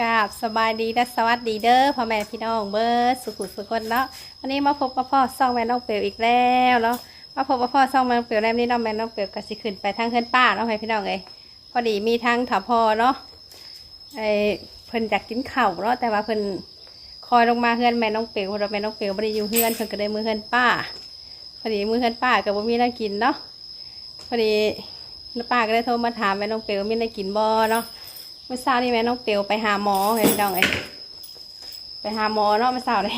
กาบสบายดีและสวัสดีเด้อพ่อแม่พี่น้องเบิร์ดสุขุสุขคนเนาะวันนี้มาพบกับพ่อซ่องแม่น้องเปียวอีกแล้วเนาะมาพบกับพ่อซ่องแม่น้องเปียวแล้วนี้น้องแม่น้องเปียวก็สิขึ้นไปทางเฮือนป้าเนาะพ่อแม่พี่น้องเลยพอดีมีทั้งถาพอเนาะไอเพิ่นอยากกินข้าวเนาะแต่ว่าเพิ่นคอยลงมาเฮือนแม่น้องเปียวเพราะแม่น้องเปียวไม่ได้อยู่เฮือนเพิ่นก็ได้มือเฮือนป้า พอดีมือเฮือนป้าก็บ่มีน่ากินเนาะพอดีป้าก็ได้โทรมาถามแม่น้องเปียวมีน่ากินบ่เนาะ เมื่อเช้านี่แม่น้องเปียวไปหาหมอเห็นดองไงไปหาหมอเนาะเมื่อเช้าเลย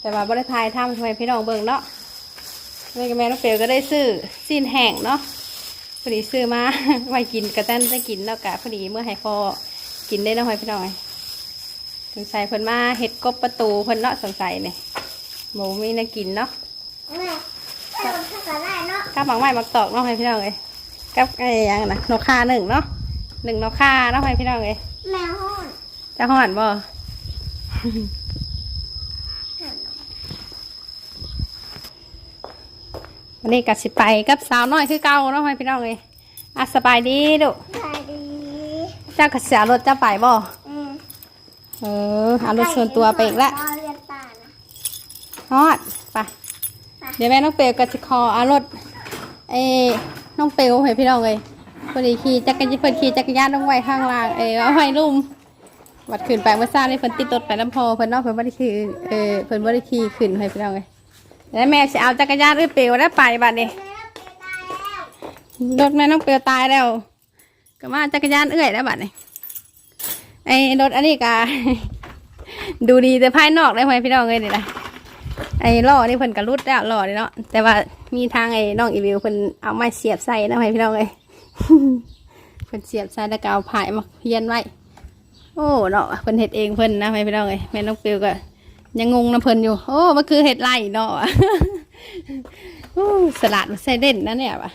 แต่ว่าบริทายทำทำไมพี่น้องเบิ่งเนาะนี่ก็แม่น้องเปียวก็ได้ซื้อซีนแห้งเนาะพอดีซื้อมาไว้กินกระตันได้กินแล้วกะพอดีเมื่อให้พอกินได้เนาะพี่น้องไงสงสัยเพิ่นมาเห็ดกบประตูเพิ่นเนาะสงสัยเนี่ยหมูมีน่ากินเนาะข้าเราถ้าก็ได้เนาะกับหมังไม้หมักตอกเนาะให้พี่น้องเลยกับไอ้ยังนะนกข่าหนึ่งเนาะ หนึ่งนกข่าเนาะให้พี่น้องเลยแมวห้อนจะห่อนบ่วันนี้กัสิไปกับสาวน้อยคือเก่าเนาะให้พี่น้องเลยอะสบายดีลูกสวัสดีเจ้ากัเสียรถเจ้าไปบ่อืมเออเอารถส่วนตัวไปอีกแล้วรอเรียนป่านะฮอดไปเดี๋ยวแม่น้องเปลวก็จะคอเอารถเอ้น้องเปลวให้พี่น้องเลย พอดีขี่จักรยานเพิ่นขี่จักรยานลงไว้ข้างล่างเออเอาไว้ลุ่มวัดขึ้นไปเมื่อเช้านี่เพิ่นติดรถไปลำโพงเพิ่นนอกเพิ่นบ่ได้ขี่เออเพิ่นบ่ได้ขี่ขึ้นให้พี่น้องเลยแล้วแม่สิเอาจักรยานเอ้ยเปลวแล้วไปบัดนี้แม่ไปตายแล้วรถแม่น้องเปลวตายแล้ว ก็มาจักรยานเอื้อยแล้วบัดนี้ไอ้รถอันนี้ก็ดูดีแต่ภายนอกได้ไหมพี่น้องเลยนี่นะไอ้ล้อนี่เพิ่นกระรุดแล้วล้อนี่เนาะแต่ว่ามีทางไอ้น้องอีวิวเพิ่นเอาไม้เสียบใส่นะไหมพี่น้องเลย เพิ่นเสียบใส่แล้วก็เอาผายมาเพียนไว้ โอ้เนาะเพิ่นเฮ็ดเองเพิ่นนะไหมพี่น้องเลยแม่น้องเปลวก็ยังงงนะเพิ่นอยู่ โอ้มันคือเฮ็ดไรเนาะโอ้สลัดมันใส่เด่นนะเนี่ยว่ะ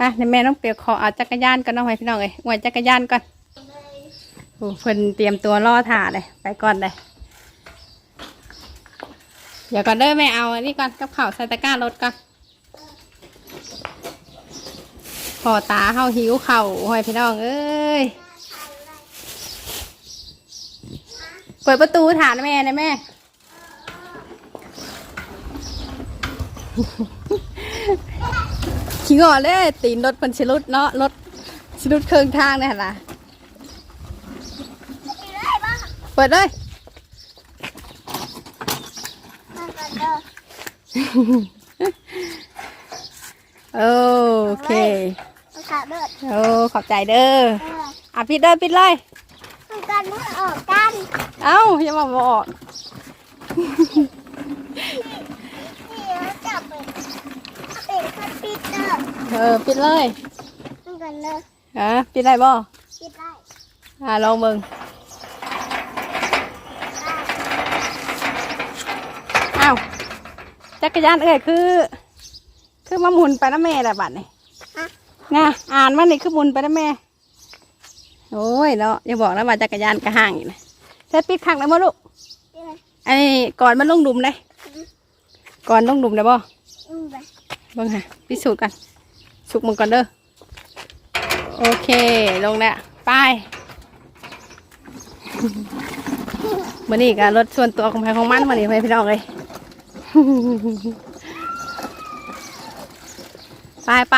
อะแม่น้องเปียวขอเอาจักรยานก่อนน้องไปพี่น้องเลยไว้จักรยานก่อนโอ้เพิ่นเตรียมตัวล่อถ่าเลยไปก่อนเลยเดี๋ยวก่อนเด้อแม่เอาอันนี้ก่อนกับข้าวใส่ตะกร้ารถก่อนพ อตาเฮาหิวเข่าหอยพี่น้องเอ้ยเปิดประตูถามแม่นะแม่ ขี้งอเลยตีนรถพิ่นชิลุดเนาะรถชิลุดเครื่องทางเนี่ยล่ะเปิดเลยโอเค ขาเด้อโอ้ขอบใจเด้อเอออะปิดเลยปิดเลยมากันมือออกกันเอ้าอย่ามาบอกนี่เราจับไปเป็นคันปิดเด้อเออปิดเลยมากันเด้ออะปิดได้บ่ปิดได้อะลองเบิ่งอ้าวจักรยานเอ้ยคือ คือมาหมุนไปนะแม่แหละบัดนี่ ฮะน่ะอ่านมันนี่คือหมุนไปนะแม่ โอ้ยเนาะอย่าบอกนะว่าจักรยานกระห่างอยู่นะเสร็จปิดขังแล้วมั้ลูกปิดเลยไอ้ก่อนมันลงดุมเลยก่อนลงดุมเลยบ่อืมไปเบิ่งฮะพิสูจน์กัน สุกมึงก่อนเด้อ โอเค ลงแล้วไปมันนี่ก็รถส่วนตัวของใครของมันมันนี่ไปพี่น้องเลยไปไป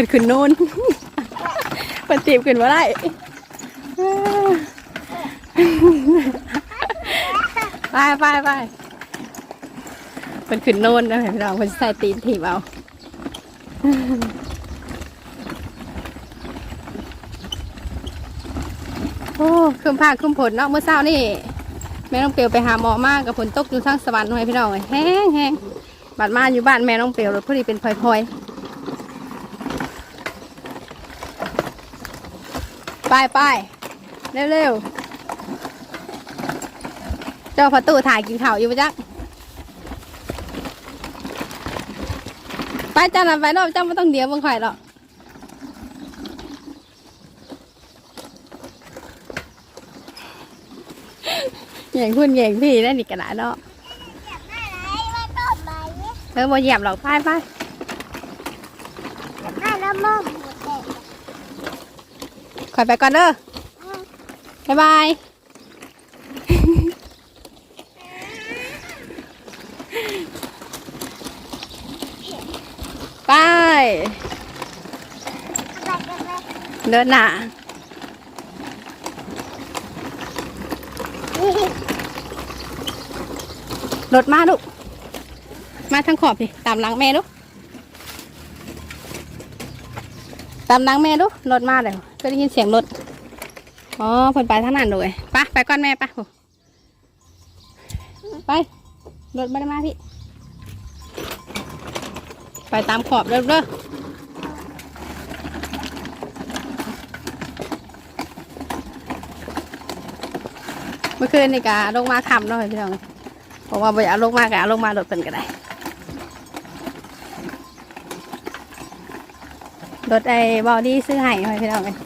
พิ่นขึ้นนู่นเพิ่นตีบขึ้นมาได้ไปไปไปเพิ่นขึ้นโน่นนะพี่น้องเพิ่นใส่ตีนถีบเอาโอ้คืมผ้าคืมผลเนาะเมื่อเช้านี่แม่น้องเปียวไปหาหมอมากกับฝนตกอยู่ทางสวรรค์หน่อยพี่น้องเอ้ยแห้งแห้งบัดมาอยู่บ้านแม่น้องเปียวรถพอดีเป็นพลอยๆ ไปไปเร็วเร็วๆ เจ้าประตูถ่ายกินข้าวอยู่ปะจ๊ะไปจ้าหน่ะไปเนาะเจ้าไม่ต้องเดียวมึงข่อยหรอกแย่งคุณแย่งพี่ได้นี่กระดาษเนาะจับได้ไรว่าต้มใบเออบ่เหยียบหรอกไปไป จับได้แล้วมองหมดเลย ขอยไปก่อนเด้อบ๊ายบายไปเดินหน้ารถมาลูก มาทางขอบพี่ตามหลังแม่ลูก ตามหลังแม่ลูกรถมาเลยก็ได้ยินเสียงรถอ๋อเพิ่นไปทางนั้นเลยไปไปก่อนแม่ปโหไปรถไม่ได้มาพี่ ไปตามขอบเด้อเด้อเมื่อคืนนี่กะลงมาคำเนาะพี่น้องบอกว่าบ่อยากลงมากะลงมารถเป็นก็ได้ รถไอ้บอดี้ซื้อให้ไว้พี่น้องเลย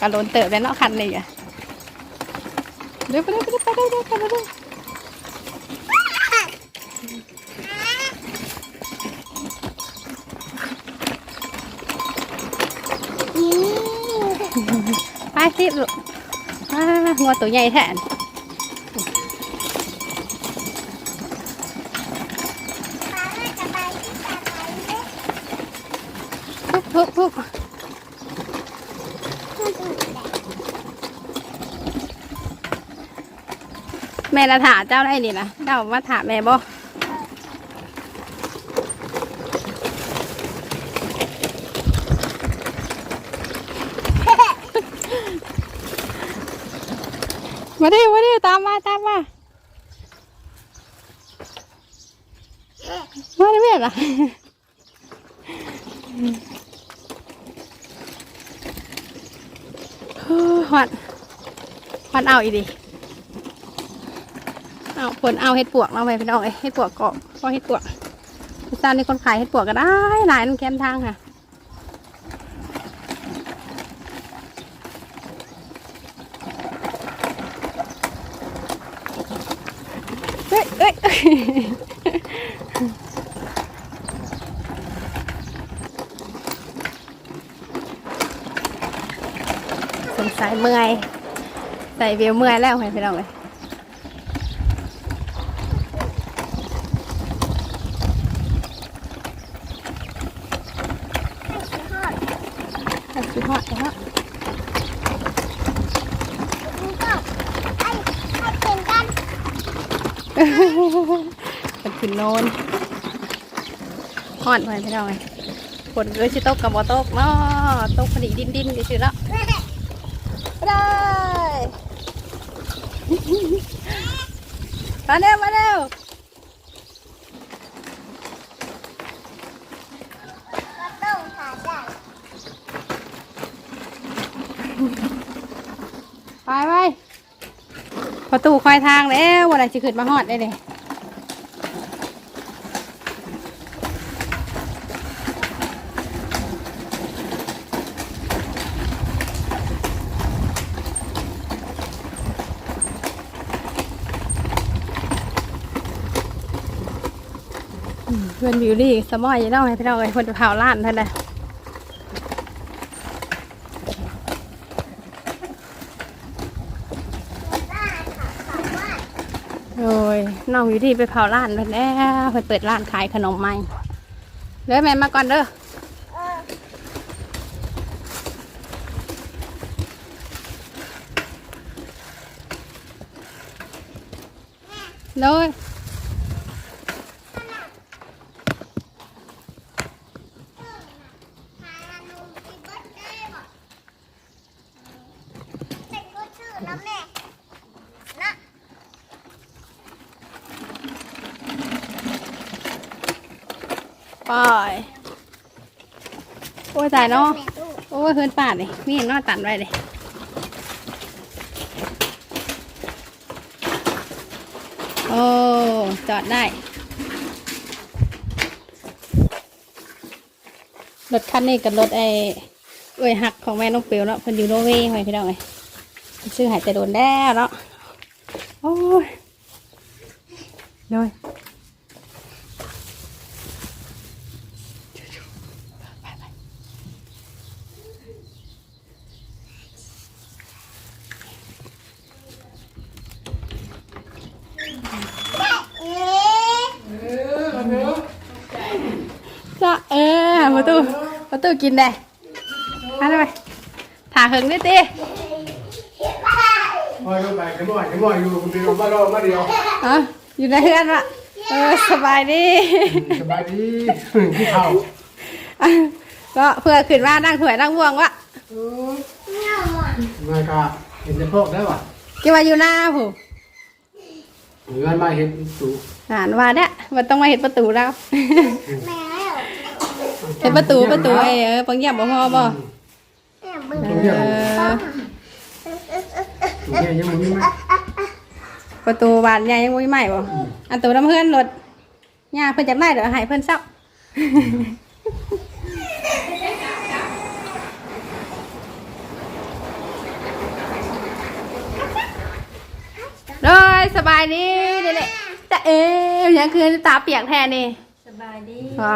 กะโดนเติบแล้วเนาะคันนี้อะเร็วไปเร็วไปเร็วไปเร็วไปเร็วไปเร็วอืมไปสิลูกมามามางัวตัวใหญ่แทน ปลาน่าจะไปที่ปลาไปเลย ทุบทุบทุบแม่ละถาเจ้าได้นี่นะเจ้ามาถาแม่บ่มาดิมาดิตามมาตามมามาดิเมียล่ะเฮ้ยฮอด ฮอดเอาอีดิเอาผลเอาเห็ดปวกมาไปพี่น้องเอ้เห็ดปวกเกรอบก็เห็ดปวกพี่ซานนี่คนขายเห็ดปวกก็ได้หลายน้ำแคมทางค่ะเอ้ยเอ้ยเอ้ยสงสัยเมื่อย ใส่เบียวเมื่อยแล้วให้พี่น้องเลยให้สิทอดอันสุดฮอดแล้วมันก็ไอ้ไอ้เป็นกันเป็นขึ้นโนนฮอดไปพี่น้องเลยฝนเลยชิตกกับบอตกเนาะตกพอดีดินดินๆชื่อๆแล้วได้ มาเร็วมาเร็วต้องหาได้ไปไปประตูคอยทางแล้ววันไหนจะขึ้นมาฮอดได้เลยอื มเพื่นี่สมอยอยังน้องให้พี่น้องไอ้คนจะเผาล้านเท่านั้นแหละได้ค่ะถามว่าโอ้ยน้องอยู่ที่ไปเผาร้านเพิ่นแล้วเพิ่นเปิดร้านขายขนมใหม่เด้อแม่มาก่อนเด้อเออ เด้อ หาหนูกินเบิร์ดได้บ่เป็นกูชื่อแล้วแม่นะ ไป โอ้ายเนาะโอ้ยเฮือนป่าดนี่มีเห็นนอตันไว้เลยโอ้จอดได้รถคันนี้กับรถไอ้เอ้ยหักของแม่น้องเปียวเนาะเพิ่นอยู่โนเวย์ไว้พี่น้องเลยซื้อหายใจโดนแล้วเนาะโอ้ยเลยจ้ะเออประตู ประตูกินได้มาเลยไปถาหึงด้วยตีพอยลงไปขโมยขโมยอยู่คนเดียวมารอมาเดียวอ๋ออยู่ในเฮือนวะเออสบายดีสบายดีที่เข่าก็เพื่อขึ้นมานั่งถวยนั่งว่วงวะมากะเห็นจะพอกได้ป่ะกินมาอยู่หน้าผู้งานมาเห็นตูอ่านว่าเนี่ยมันต้องมาเห็นประตูแล้วแม่ เห็นประตูประตูไอ้เออปังเยี่ยมบ่พอบ่แม่บึ้งเออตูเนี่ยยังมึงไหมประตูบานใหญ่ยังบ่มีใหม่บ่อันตัวน้ำเพื่อนรถย่าเพิ่นจักได้เดี๋ยวให้เพิ่นเศร้าโดยสบายดีเด็กๆจะเอ๋ยังคือตาเปียกแทนนี่สบายดีอ๋อ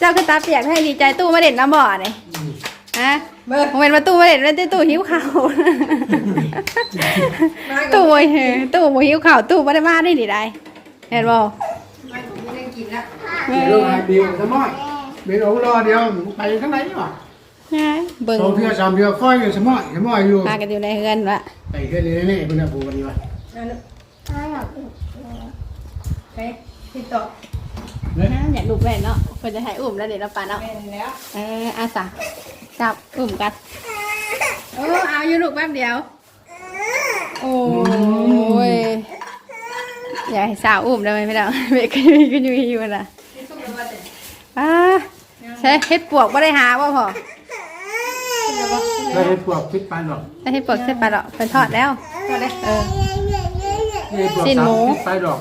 เจ้าคือตาเปียกให้ดีใจตู้มาเด่นน้ำบ่อนี่ฮะเมื่อผมเป็นประตูมาเด่นแล้วที่ตู้หิวข่าวตู้โวยตู้โวยหิวข่าวตู้ไม่ได้มาได้ดีได้เห็นบ่เรื่องอะไรเดียวสมอยเบียองรอเดียวไปข้างในนี่ป่ะเบิ่งสองเทือสามเทือค่อยอยู่สมอยสมอยอยู่พากันอยู่ในเฮือนวะไปแค่นี้นี่เป็นอะไรปูกันดี ป่ะอยากดูแม่เนาะเพิ่นจะให้อุ้มแล้วเดี๋ยวเราปาเนาะเอออาสาจับอุ้มกันโอ้เอาอยู่ลูกแป๊บเดียว โอ้ยอยากให้สาวอุ้มได้ไหมพี่น้องเบกก็อยู่ก็อยู่อยู่นะอ่าใช่เฮ็ดปวกไม่ได้หาบ่พอได้เห็นพวกพิษปลาดอกได้เฮ็ดปวกเสร็จไปแล้วเป็นทอดแล้วทอดเลยเออได้พวกสิ้นหมูพิษปลาดอก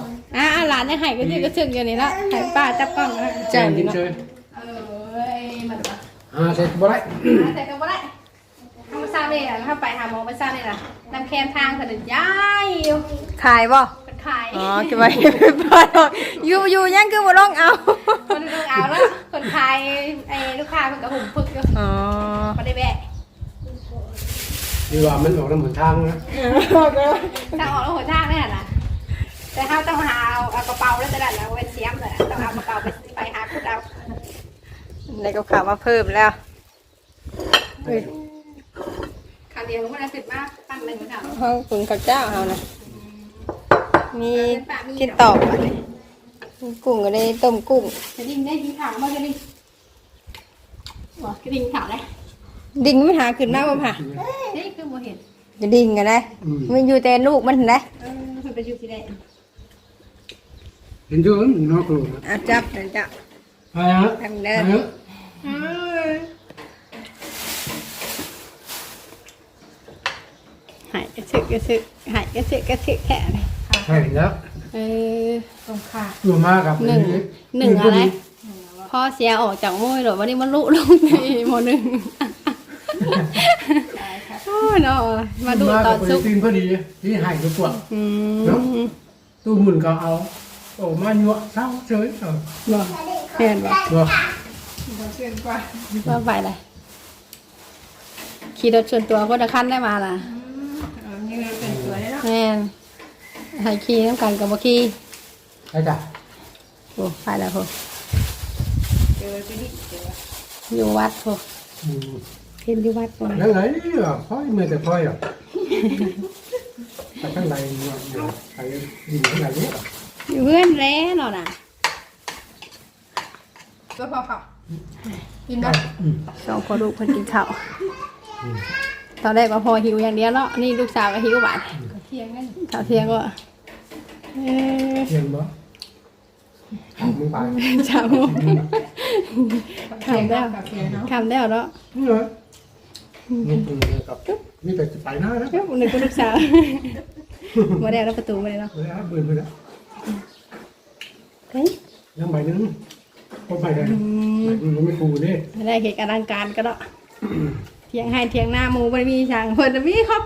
อ่าหายังให้ก็ชื่ก็ชื่ออยู่นี่ละให้ป้าจับกล้องนะแจ้งกินเชยเออมันวะอ่าเสร็จบ่ได้แต่ก็บ่ได้ทำมาซาเนี่ยถ้าไปหาหมอมาซาเนี่ยนะนำแคนทางถนนย้ายขายบ่ขายอ๋อคิดว่าบ่ดอยู่อยู่ยังคือบ่ต้องเอาคนต้องเอาแล้วคนขายไอ้ลูกค้าเพิ่นก็หุ่มพึกอยู่อ๋อบ่ได้แบะดีว่ามันออกน้ำหมดทางนะทางออกแล้วหัวทางแน่น่ะ แต่ถ้าต้องหาเอาเอากระเป๋าแล้วจะได้แล้วเป็นเสียมเลยต้องเอากระเป๋าไปไปหาคุดเอาในกับข่าวมาเพิ่มแล้วครั้งเดียวมันได้สิบมากปั้นหนึ่งมันเอาห้องปรุงข้าวเจ้าเฮานะมีกินตอกอันนี้มีกุ้งก็ได้ต้มกุ้งจะดิ่งได้ยิงข่าวมาจะดิ่งบอกจะดิ่งข่าวได้ดิ่งมันหาขึ้นมาบ่ค่ะนี่คือโมเห็นจะดิ่งกันได้มันอยู่แต่ลูกมันนะเออมันไปอยู่ที่ไหน เห็นเยอะมันนอกกลุ่มอะจับเดี๋ยวจับไปฮะทำเดินไปฮะหายกระชึกกระชึกหายกระชึกกระชึกแค่ไหนใช่แล้วเออตรงขาอยู่มากับหนึ่งหนึ่งอะไรพ่อเสียออกจากมุ้ยหรอวันนี้มันลุลงในโมหนึ่งโอ้ยเนาะมาดูตอนซุกตีนพอดีที่หายตัวปวดอืมตู้หมุนก็เอา โอ้มาหยวเศร้าเฉยเออบ่เห็นบ่บ่ว่าไปเลยขี่รถชวนตัวคนละคันได้มาล่ะแม่นให้ขี่น้ำกันกับบ่ขี่ไปจ้ะโอ้ไปแล้วโหอยู่วัดโหอืมเห็นอยู่วัดโหแล้วไงอะพ่อยมือแต่พ่อยอะไปข้างในอยู่ไปดินข้างในนี้ อยู่เพื่อนแล้วเนาะน่ะก็พอค่ะอืมสองคนลูกเพิ่นกินข้าวตอนแรกว่าพอหิวอย่างเดียวเนาะนี่ลูกสาวก็หิวบาดเที่ยงนั่นข้าวเที่ยงก็เออเห็นบ่ถามมึงไปเช้าคำแล้วกับเที่ยงเนาะคำแล้วเนาะนี่เลยนี่คือกับนี่แต่จะไปหน้าแล้วเอ้าหนึ่งก็ลูกสาวมาได้แล้วประตูมาเลยเนาะเฮ้ยเบื่อไปแล้วเฮ้ ยยังใบนึงพอไปได้ใบนึงไม่คูนี่ไม่ได้เหตุการณ์การก็เนาะเถียงให้เถียงหน้าหมูบ่ได้มีช่างเพิ่นน่ะมีครับ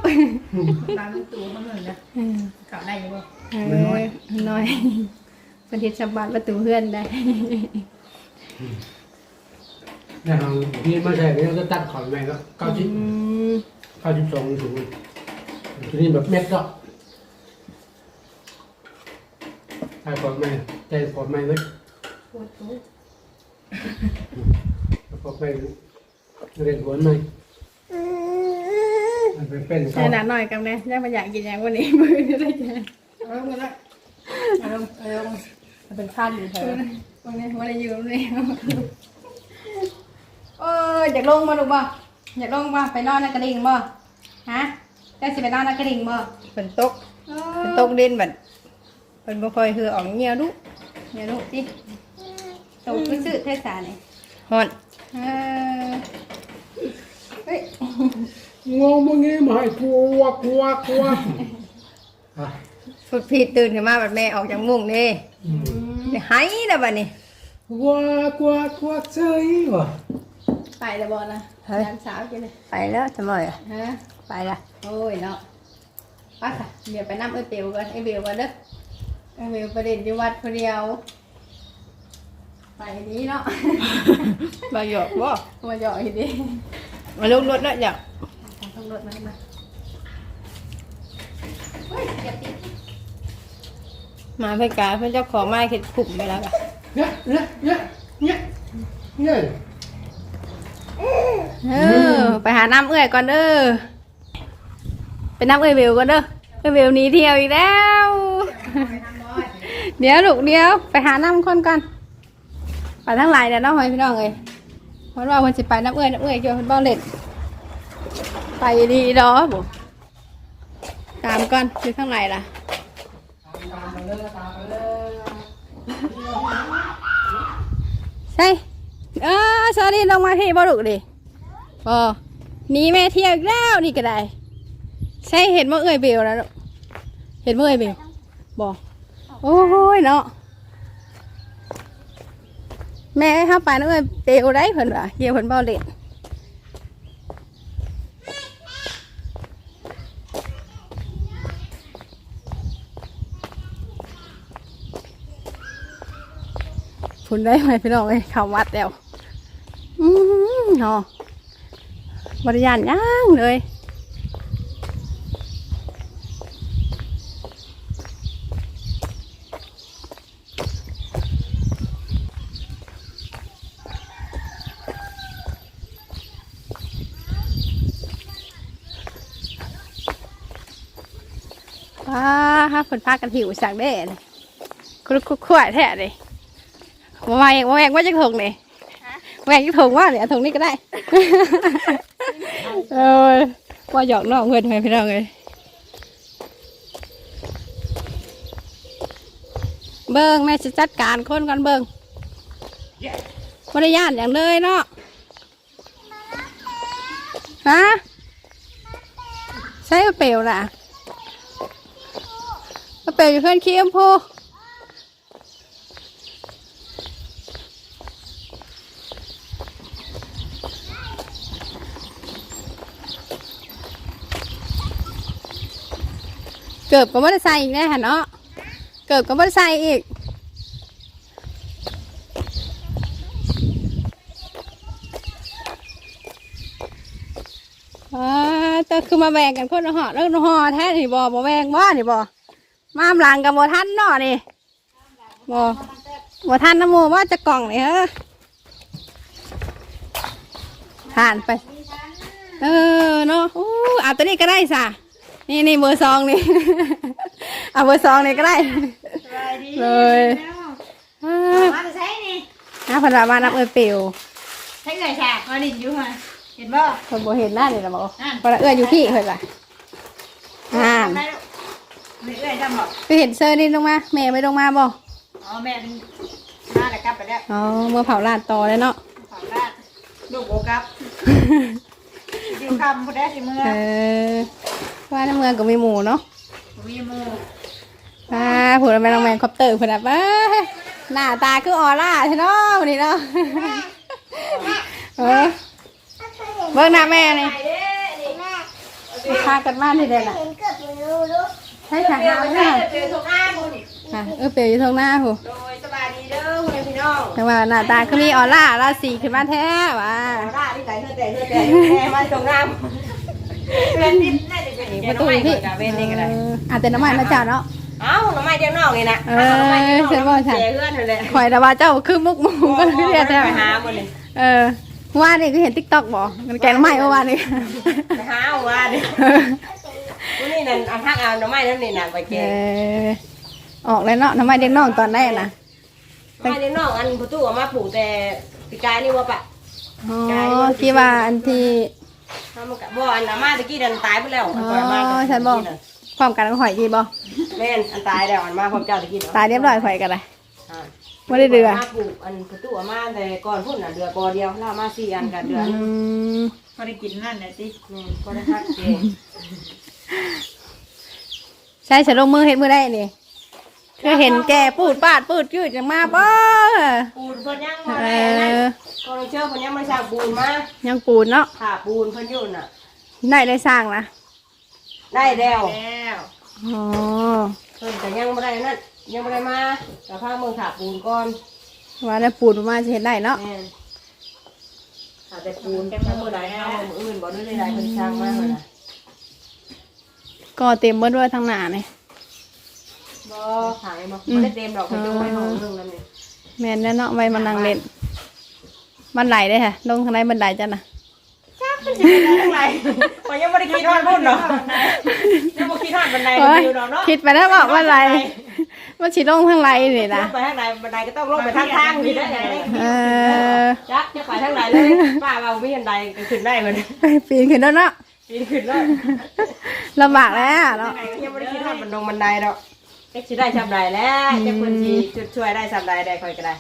ตามตัวมันเลยนะเขาได้อยู่บ่เออน้อยเพิ่นเฮ็ดสมบัติประตูเฮือนได้เนี่ยเอาพี่มาใส่เนี่ยก็ตัดขอนแม่ก็เก้าสิบอืมเก้าสิบสองถุงทีนี้แบบเม็ดก็ใส่ขอนแม่ ใส่ขอนแม่ไว้ขอนแม่เรียนหัวไหมมันเป็นเป็นแค่นั้นหน่อยกันนะยังบ่อยากกินหยังวันนี้มื้อนี้ได้แค่เอาลงเลยเอาลงเอาลงมันเป็นขั้นอยู่เถอะวันนี้วันนี้อยู่นี่เอออยากลงมาดูบ่อยากลงบ่ไปนอนในกระดิ่งบ่ฮะเจ้าสิไปนอนในกระดิ่งบ่เป็นตกเอเป็นอตกดินบัดเป็นบ่ค่อยคือออกเงีย วดุอย่าลูกสิตกไปซื้อเทศานี่ฮ้อนเออเฮ้ยงงมึงงี้มาให้กลัวกลัวกลัวอะฟุดพีดตื่นขึ้นมาบัดแม่ออกจากมุ้งนี่อืมนี่หายแล้วบัดนี้กลัวกลัวกลัวเฉยวะไปแล้วบ่นะเฮ้ย ยามเช้ากินเลยไปแล้วทำไมอะฮะไปละโอ้ยเนาะไปค่ะเดี๋ยวไปนั่งเอ้ยเปียวกันเอ้ยเปียวกันเด้อ เอ้ยเปียวประเด็นอยู่วัดคนเดียว ไปนี้เนาะ มาหยอกบ่มาหยอกอีกดิมาลงรถแล้วอยากต้องรถมามาเฮ้ยอย่าติดมาเพื่อกาเพื่อนเจ้าของมาเข็ดขุ่มไปแล้วกะเนี่ยเนี่ยเนี่ยเนี่ยเนี่ยเออไปหาน้ำเอื้อยก่อนเด้อไปน้ำเอื้อยเบลก่อนเด้อเอื้อยเบลหนี้เที่ยวอีกแล้ว เดี๋ยวลูกเดี๋ยวไปหาน้ำคนก่อนไปทั้งหลายเดี๋ยวน้องหอยพี่น้องเลยเพราะว่าคนสิไปน้ำเอื้อยน้ำเอื้อยเกี่ยวกับบ้าเล็ดไปดีดอบุตามก่อนอยู่ข้างในล่ะใช่เออสวัสดีลงมาที่บ่ลูกดิบ่หนีแม่เที่ยวอีกแล้วนี่ก็ได้ ใช่เห็นว่าเอื้อยเบลแล้วเห็นว่าเอื้อยเบลบ่ โอ้ยเนาะแม่เข้าไปนะเอ้ยเบลได้เพิ่นว่าเกี่ยวเพิ่นบ่เล่นพุ่นได้ไหมพี่น้องเอ้ยเข้าวัดแล้วอืมเนาะบริยานย่างเลย ว้า ฮะฝนพากันหิวสักได้เลยคลุกคลุกขวดแท้เลยมาแหวกมาแหวกว่าจะถงเลยแหวกจะถงว่าเนี่ยถงนี้ก็ได้เอ้ยว่าหยอกน้องเพื่อนไหมพี่น้องเลยเบิ้งแม่จะจัดการคนกันเบิ้งบริยานอย่างเลยเนาะฮะใช่เปลวล่ะ มาเปลอยู่เพื่อนขี้อมพูเกือบก็ไม่ได้ใส่อีกแน่ฮะเนาะเกือบก็ไม่ได้ใส่อีกอ่าแต่คือมาแบ่งกันคนละห่อแล้วห่อแท้นี่บอบอแบ่งว่านี่บอ มาอำหลังกับโมทันเนาะนี่โมโมทันน้ำโมว่าจะกล่องนี่เฮ้อผ่านไป เออเนาะอู้เอาตัวนี้ก็ได้สะนี่นี่เบอร์ซองนี่ เอาเบอร์ซองนี่ก็ได้สบายดีเลยอ่ามาจะใช้นี่น้าพนรามาน้ำเอยเปิวใช้เงยแฉกมาดินอยู่มาเห็นบ่คนโบเห็นหน้านี่ละบอกพนเอื้อยอยู่พี่เห็นละอ่า ไม่ไม่เอ้ยจำบอกไปเห็นเซอร์นี่ลงมา แม่ไม่ลงมาบ่อ๋อแม่เป็นมาแล้วกลับไปแล้วอ๋อเมื่อเผาลานต่อเลยเนาะฝากบ้านลูกโบกลับดิวคำพอได้สิเมื่อเออว่าในเมืองก็มีหมูเนาะมีมืออ่าผู้แม่น้องแมนคอปเตอร์เพิ่นน่ะเบ้อหน้าตาคือออร่าใช่เนาะวันนี้เนาะเออเบิ่งหน้าแม่นี่ไปพากันมานี่ได้ล่ะ เห็นเกือบไม่รู้รู้ใช่ค่ะเปลี่ยนหาไปไม่ใช่ได้เปลี่ยนทุกอ้าบุญค่ะเออเปลี่ยวอยู่ตรงหน้าหูโดยสบายดีเด้อพ่อแม่พี่น้องแต่ว่าหน้าตาคือมีออร่าราศีขึ้นมาแท้ว่ะขอได้ที่ไหนเธอแต่เธอแต่แม่มาตรงน้ำเป็นนิดน่าจะเป็นอย่างประตูพี่กับเวนนี่ก็ได้เอออาจจะน้ำมันนะจ๊ะเนาะเอ้าหน่อไม้เดียวนอกนี่นะเออเชิญบ่ฉันเจ๊เพื่อนเลยข่อยแต่ว่าเจ้าคือมุกมุกก็เลยเรียกไปแท้หาหมดเลยเออว่านี่ก็เห็นติ๊กต็อกบอกมันแกงไม้เมื่อวานนี้ไปหาว่าดิวันนี้ นั่นเอาทักเอาหน่อไม้นั่นนี่น่ะไปเอเก็บอออกเลยเนาะน้ำไม้เด็กน้องตอนแรกนะหน่อไม้เดียวนอกอันประตูเอามาปลูกแต่ปีกายนี่ว่าปะอ๋อที่ว่าอันที่ทำกับบ่อันอาม่าตะกี้ดันตายไปแล้วอ๋อฉันบอกพร้อมกันกับข่อยยีบ่แม่นอันตายแล้วอันมาพร้อมเจ้าตะกี้ตายเรียบร้อยข่อยกันเลยอ่าไม่ได้เดือมาปลูกอันประตูอาม่าแต่ก่อนพุ่นน่ะเดือกอเดียวแล้วมาสี่อันกับเดือนอืมพอได้กินนั่นน่ะสิ แม่นก็ได้พักเอง ใช่ฉันลงมือเห็นมือได้นี่คือเห็นแกปูดปาดปูดยืดอย่างมาบ่ปูนเพิ่นยังบ่เอได้นะอก็เลยเชื่อเพิ่นยังไม่สร้างปูนมายังปูดเนาะค่ะปูนเพิ่นอยู่น่ะ ได้ได้สร้างนะได้แล้วอ๋อเพิ่นก็ยังบ่ได้นั่นยังบ่ได้มาแต่พาเมืองถาปูนก่อนว่าได้ปูดมาจะเห็นได้เนาะแม่นถ้าแต่ปูนถ้ามื้อใดเอามื้ออื่นบ่ได้ใดๆเพิ่นสร้างมาหั่นน่ะ ก็เต็มเบิดด้วยทางหน้านี่บ่ขายบ่บ่ได้เต็มดอกเพิ่นจะไว้ห้องนึงนั่นนี่แม่นแน่เนาะไว้มานั่งเล่นบันไดได้ค่ะ ลงทางไหนบันไดจ้ะนะมันสิเป็นจังไดข่อยยังบ่ได้คิดฮอดพุ่นเนาะยังบ่คิดฮอดบันไดโอ้ยอยู่ดอกเนาะคิดไปแล้วบอกว่าอะไรมันสิลงทางไหนนี่ลนะงไปทางไหนบันไดก็ต้องลงไปทางทางนี่ได้ไงเออจักจะไปทางไหนเลยป้าว่ามีบันไดก็ขึ้นได้เหมือนไปปีนขึ้นแล้วเนาะ ปีนขึ้นเลยลำบากแล้วเนาะยังไม่ได้คิดว่าบันดงบันไดดอกเอ็กซ์ได้ชำไรแล้วจะเพิ่นสิจุดช่วยได้ชำไรได้ค่อยก็ได้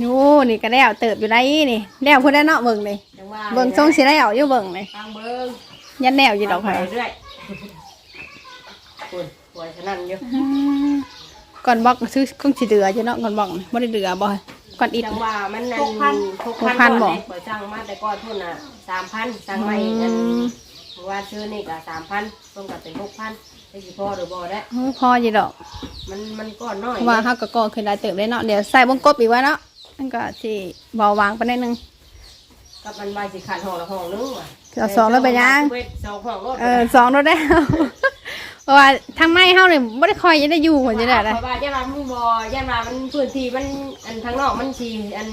ยูนี่ก็แล้วเติบอยู่ไรนี่แล้วพูดได้เนาะเบิ่งนี่จังว่าเบิ่งทรงสิได้เอาอยู่เบิ่งนี่ทางเบิ่งยันแนวอยู่ดอกไปไผ่เรื่อยคุณหวยฉะนั้นอยู่ก่อนบอกซื้อคงสิเดืออยู่เนาะก่อนบอกนี่บ่ได้เดือบ่ก่อนอิดจังว่ามันนั่นหกพันหกหกพัพันนบ่บ่ข่อยสั่งมาแต่ก่อนพุ่นน่ะสามพันสั่งมาอีกอันว่าซื้อนี่ก็สามพันต้องกับเป็นหกพันได้สิพอหรือบ่ได้โอ้ยพออยู่ดอกมันมันก้อนน้อยเพราะว่าเฮาก็ก่อขึ้นได้เติบได้เนาะเดี๋ยวใส่วงกบอีกไว้เนาะมันก็สิเบาบางไปหนิดนึงกับมันใบสิขาดห้องละห้องนึงว่ะเอาสองแล้วไปยังเวทสองห้องรถเออสองรถได้ เพราะว่าทางในเฮาเนี่ยบ่ได้คอยยังได้อยู่เหมือนจะได้เลยเพราะว่าย่านว่ามันบ่ย่านว่ามันพื้นที่มันอันทางนอกมันสิอัน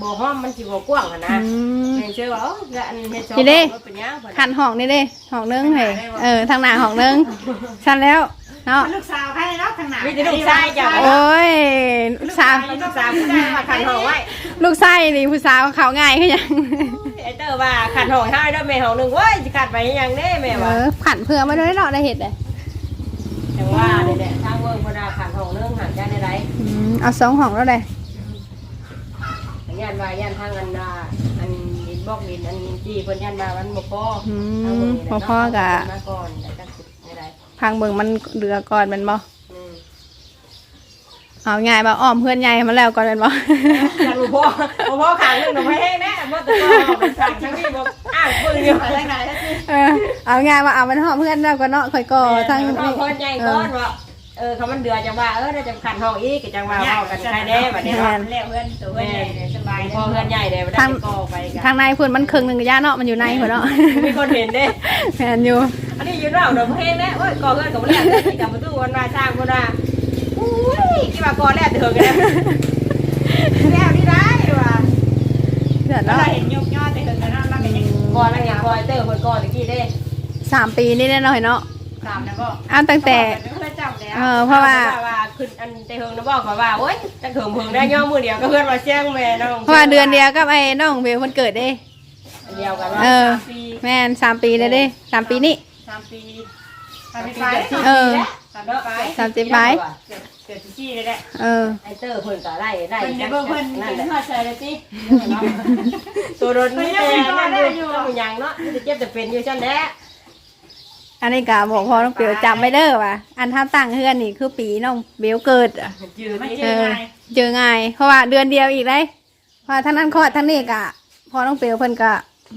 บ่ห้อมมันสิบ่กว้างอะนะอืมแม่นเชื่อว่าเอ้าแล้วอันเฮ็ดสองสิเด้รถเป็นหยังเพิ่นขันห้องนี่เด้ห้องนึงเฮ้ยเออทางหน้าห้องนึงชันแล้วเนาะลูกสาวใครเนาะทางไหนมีแต่ลูกชายจ้ะโอ้ยลูกสาวลูกสาวผู้ได้ว่าขันห้องไว้ลูกชายนี่ผู้สาวเขาง่ายคือหยังไอ้เตอร์ว่าขันห้องให้เด้อแม่ห้องหนึงเว้ยสิขัดไปหยังเด้แม่เอว่าอขันเพื่อมาด้วยเนาะได้เห็ดเลยจัง ว่าเนี่ยแหละทางเมืองบ่ได้ขันห้องหนึงหันจังได๋อืมเอาสองห้องแล้วเลยย่านว่าย่านทางอันน่ะอันดินบอกดินอันที่เพิ่นย่านว่ามันบ่พออืทางมเมืองนี่แหพอละพ่อเนาะกะมาก่อนแต่จักสิได้ไดพังเบิ่งมันเรือก่อนแมันบ่อืมเอาง่ายบ่อ้อมเพื่อนใหญ่มาแล้วก่อนแมันบ่ขันบ่พอบ่พอขันนึงหนูไม่ให้แน่บ่ตะก็ขันทั้งนี้บ่ อ้าวปืนอยู่ทางไหนซะสิเออเอาง่ายว่าเอามันหอมเพื่อนแล้วก็เนาะค่อยก่อทั้งนี้นี้คนใหญ่ก่อนว่าเออเขามันเดือจังว่าเออได้จังขันห้องอีกก็จังว่าเว้ากันใครแน่บัดนี้แม่เนาะนแล้วเพื่อนตัวเพื่อนใหญ่เนี่ยสบายพอเพื่อนใหญ่ได้บ่ได้ก่อไปกันทางในเพื่อนมันครึ่งหนึงก็ย่าเนาะมันอยู่ในเพิ่นเนาะมีคนเห็นเด้แม่นอยู่อันนี้ยืนเราเดี๋ยวเพลงแน่โอ้ยก่อเพื่อนกับบ่แล้วที่กับประตูวันมาสร้างบ่ได้อุ้ยกี่ว่าก่อแล้วเถิงกันแล้วนี่ได้ว่ะเดือดแล้วเนาะเราเห็นยกยอดแต่เห็นแต่เราเราเป็นยัง ก่อนแล้วยังก่อเตอร์เพิ่นก่อตะกี้เด้สามปีนี่แน่นอนเนาะสามนะก็เอาตั้งแต่เพื่อนจับแล้วเออเพราะว่า ว่าขึ้นอันแต่เฮิงนะบอกว่าโอ้ยจังเถิงเพิ่งได้ย่อมือเดียวก็เพื่อนมาเชียงแม่น้องเพราะว่าเดือนเดียวกับไอ้น้องเบลมันเกิดเด้เดียวกันเออ สามปีแม่นสามปีเลยเด้สามปีนี่ สามปีสามปีไปเออสามปีไปสามสิบไปเกิด เกิดที่จี้เลยแหละเออ ไอเตอร์เพิ่นก็ไล่ไล่เพิ่นเดี๋ยวเบิ่งเพิ่นนั่เป็นนแหละทอดเชยเลยสิตัวโดนนี่แต่นั่นอยู่อยู่ยังเนาะจะเจ็บจะเป็นอยู่ซั่นแหละอันนี้กะบอกพอน้องเปียวจำไม่เด้อว่ะอันท่าตั้งเฮือนนี่คือปีน้องเบลเกิดอะจืดไม่นี่เจอไงเจอง่าย เพราะว่าเดือนเดียวอีกเลยเพราะว่าท่างนั้นคลอดทั้งนี้กะพอน้องเปียวเพิ่นกะ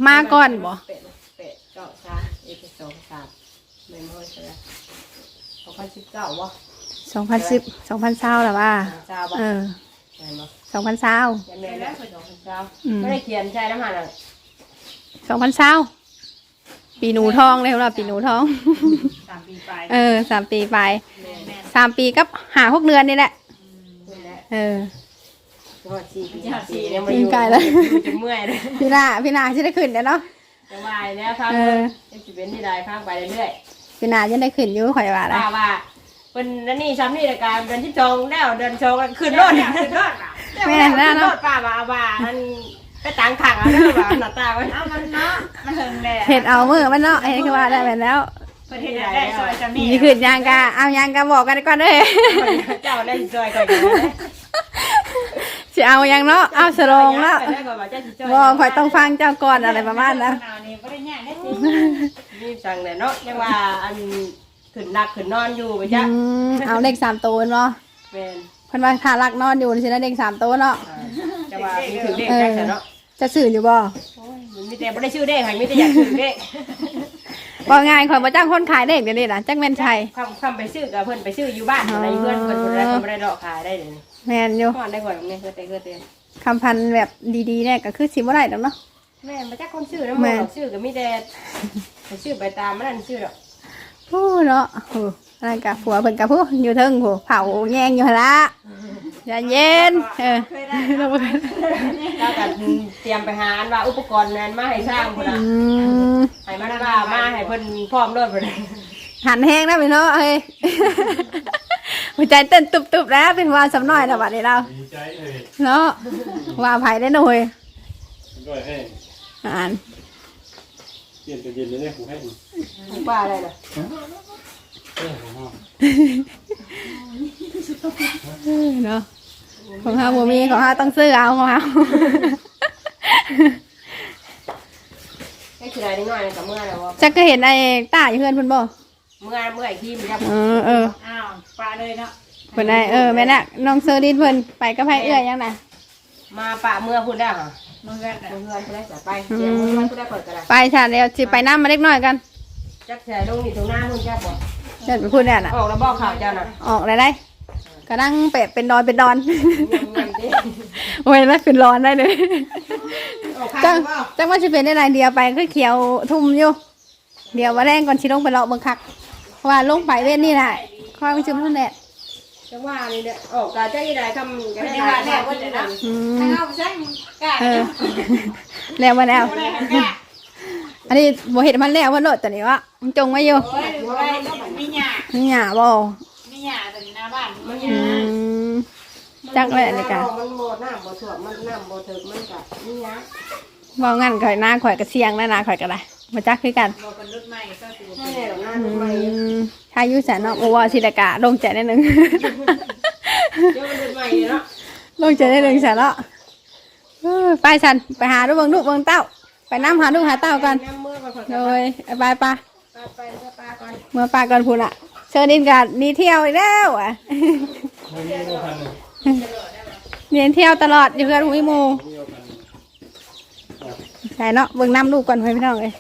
มาก่อนบ่เป็ดเป็ดเก้าสามเอกสองสามแม่นบ่ใช่ไหมสองพันสิบเก้าวะ สองพันสิบสองพันเศร้าหรอว่าเจ้าบ่เออแม่นบ่สองพันเศร้า แม่นแม่นแล้วสองพันเก้าอืม ไม่ได้เขียนใช่น้ำมันอะสองพันเศร้าปีหนูทองเลยเราปีหนูทอง สามปีไปเออสามปีไปแม่แม่สามปีกับหาหกเดือนนี่แหละนี่แหละเออ จังหวัดสี่ปีสี่เนี่ยมาปีอยู่ไกลแล้วจะเมื่อยเลยพี่นาพี่นาจะได้ขึ้นเดี๋ยวเนาะ จะวายแล้วครับเออ จะสิเป็นที่ใดข้างไปเรื่อยพี่นาจะได้ขึ้นอยู่ข่อยว่าๆละว่าว่า เป็นนั่นนี่ซ้ำนี่รายการเดือนที่จองแล้วเดือนจองแล้วขึ้นรถขึ้นรถแม่นแล้วรเนาะถป้าว่าว่ามันไปต่างขังอะเด้อว่าหน้าตาไว้เอามันเนาะมันเฮิงแหละเห็ดเอามือมันเนาะไอ้นี่คือว่าได้ไปแล้ว เพื่อที่จะได้ซอยจำนี่นี่ขึ้นยางกะเอายางกะบอกกันก่อนเลยเจ้าได้สิจอยก่อนกันนะสิเอายังเนาะเอาสลงแล้วไปได้ก่อนว่าเจ้าสิจอยบ่ข่อยต้องฟังเจ้าก่อนอะไรประมาณนั้นเอานี่บ่ได้ยากได้สินี่สั่งเลยเนาะยังว่าอัน ขึ้นหนักขึ้นนอนอยู่ไปจ้ะอืมเอาเลขสามตัวเนาะเป็นเพิ่นว่าถ้ารักนอนอยู่สินะเลขสามตัวเนาะจะว่ามีถือเด็กจังซะเนาะจะสื่ออยู่บ่มันมีแต่บ่ได้ชื่อเด็กค่ะมีแต่อยากถือเด็กบ่ง่ายข่อยบ่จ้างคนขายเลขเดี๋ยวนี้ล่ะจักแม่นชัยคำคำไปซื้อกับเพิ่นไปซื้ออยู่บ้านอะไรเพื่อนเพิ่นบ่ได้เพิ่นบ่ได้ดอกขายได้เลยแม่นอยู่ก่อนได้ก่อนแม่เพื่อแต่เพื่อแต่คำพันธุ์แบบดีๆเนี่ยก็คือสิบ่ได้ดอกเนาะ แม่มาจากคนซื้อแล้วมันดอกซื้อก็มีแต่ไปซื้อไปตามมันนั่นซื้อดอก โอ้เนาะโอ้อะไรกะผัวเพิ่นกะผู้อยู่เทิงผู้เผาแยงอยู่หั่นละอย่าเย็นเออเราบ่เคยแล้วก็เตรียมไปหาอันว่าอุปกรณ์นั้นมาให้สร้างพุ่นน่ะอืมให้มันว่ามาให้เพิ่นพร้อมรถพุ่นน่ะหันแห้งได้ไหมเนาะเฮ้ยหัวใจเต้นตุบๆแล้วเป็นว่าสำน้อยแล้วบัดนี้เราดีใจเลยเนาะว่าไผได้หน่อย ด้วยให้อ่านเปลี่ ยนตัวเย็นเลยเนี่ยผมให้ว่าอะไรน่ะเออผมเอาเออเนาะของเฮาบ่มีของเฮาต้องซื้อเอาของเฮาแค่สิได้นิดหน่อยก็เมื่อแล้วว่าจักก็เห็นไอ้ต้าอยู่เพื่อนเพิ่นบ่เมื่อเมื่อไอ้ที่มันจะเออเอออ้าวปลาเลยเนาะเพิ่นได้เออแม่นน่ะน้องเซอร์ดินเพิ่นไปกับไผเอื้อยยังน่ะมาปะเมื่อพุ่นได้ค่ะ มือกันเพื่อนพุ่นได้จะไปเดี๋ยวมันพุ่นได้เปิดก็ได้ไปชาเดียวสิไปน้ำมาเล็กน้อยกันจักแสลงนี่ตรงหน้าพุ่นจักบ่เดินไปพูดแน่น่ะ ออกแล้วบอกข่าวเจ้าน่ะออกได้ได้ก็นั่งเป็ดเป็นดอนเป็นดอนเงียบๆดิโอ้ยแล้วขึ้นร้อนได้เลยออกจัข้างงบ่จังว่าจะเป็นได้ไรเดียวไปคือเขียวทุ่มอยู่เดี๋ยวว่าแรงก่อนชิลงไปเลาะเบิ่งคักเพราะว่าลงไปเว้นนี่แหละค่อยไปชิมท่านแหละ จังว่านี่เด้อออกกาเจ้าอีได้คำกันเป็นได้จังหวะแรกว่าจะนะอืถ้ามเอาไปใช้กล้าเออแล้วมาแล้วได้กล้าอันนี้โมเห็นมันแล้วมันโหลดตัวนี้วะมันจงไว้อยู่โอ้ยบ่ได้มีหยานี่หยาบ่มีหยาแต่หน้าบ้านมันอืมจักเลยอันนี้กันมันโบน้ำโบถ่วมันน้ำโบถึกมันกะนี่นะว่างั้นข่อยหน้าข่อยกระเสียงแล้วนะข่อยก็ได้มาจักคือกันบอกกันรถใหม่ก็คือใช่เลยหรอกหน้าอืทำไมมถ้าอยุแสนเนาะโอ้ว่าศิลกะลงใจได้หนึ่งเดี๋ยวมันเดินใหม่เนาะลงใจได้หนึ่งแสนละเออไปสันไปหาดูกเบิ่งลูกเบิ่งเต้า ไปน้ำหาลูกหาเต้ากันน้ำมือก่อนก่อนโดยไปไปไปเพื่อปลาก่อนเมื่อปลาก่อนพูนอะเชิญดินกันนี่เที่ยวอีกแล้วอะไม่มีโลพันเลยเรียนเที่ยวตลอดอยู่เพื่อนหุยหมูไม่เอาพันใช่เนาะเบิ่งน้ำลูกก่อนเพื่อนพี่น้องเลย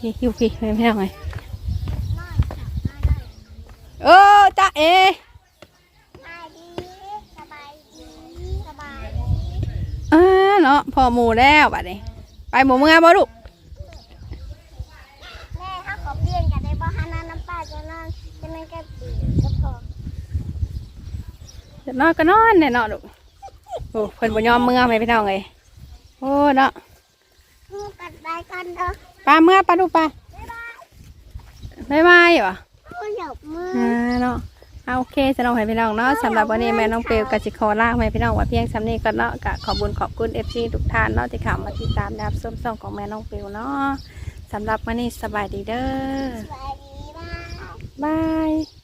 พี่คิวพี่เพื่อนพี่น้องเลยโอ้จ้าเอสบายดีสบายดีสบายดีเออเนาะพอหมูแล้วบัดนี้ไปหมูเมื่อบ่ลูก แม่ถ้าขอเปลี่ยนกันได้บ่ฮานาน้ำปลาจะนอนจะนั่นก็ปีก็พอ จะน อนก็นอนเนี่ยเนาะลูกโอ้เพิ่นบ่ยอมเมื่อไหมพี่น้องเอ้ยโอ้เนาะพูดกันได้กันเด้อปลาเมื่อปลาลูกปลาบ๊ายบายเหรอพูดหยบมืออ่าเนาะเอาโอเคสำหรับให้พี่น้องเนาะสำหรับวันนี้แม่น้องเปลวกับจิคอลากให้พี่น้องไว่าเพียงสำนี้ก่อนเนาะกะขอบคุญขอบคุณเอฟซีทุกท่านเนาะที่เข้ามาติดตามนะครับส้มส่องของแม่น้องเปลวเนาะสำหรับวันนี้สบายดีเด้อสบายดีมากบาย